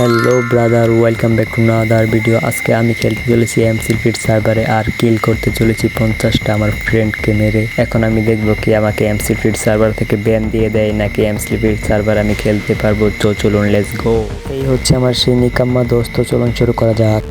Hello brother welcome back to another video আজকে আমি খেলতে চলেছি এমসি ফিট সার্ভারে আর কিল করতে চলেছি পঞ্চাশটা আমার ফ্রেন্ডকে মেরে। এখন আমি দেখব কি আমাকে এমসি ফিট সার্ভার থেকে ব্যান দিয়ে দেয় নাকি এমসি ফিট সার্ভার আমি খেলতে পারব। তো চলুন লেটস গো এই হচ্ছে আমার সেই নিকাম্মা দোস্ত। চলুন, শুরু করা যাক।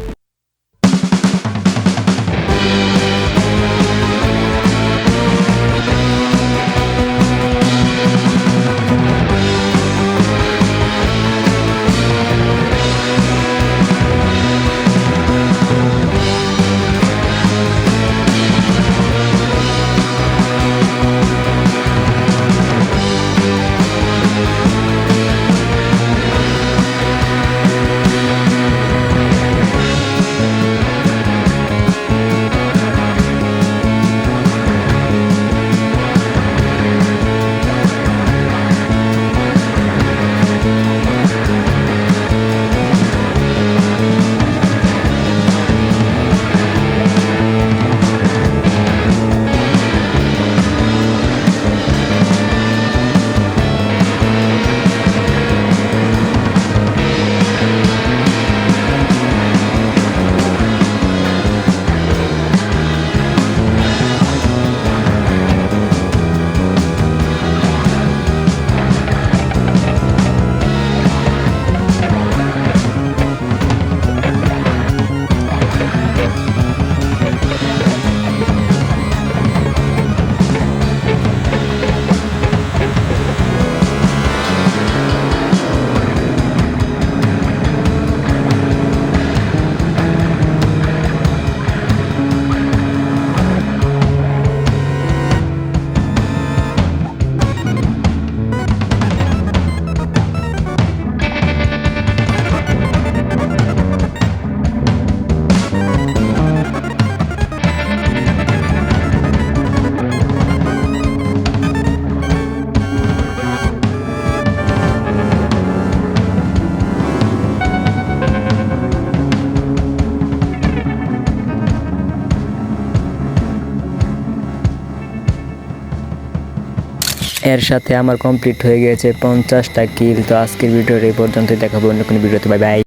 এর সাথে আমার কমপ্লিট হয়ে গেছে পঞ্চাশটা কিল তো আজকের ভিডিওর এই পর্যন্তই। দেখাবো অন্য কোনো ভিডিওতে। Bye bye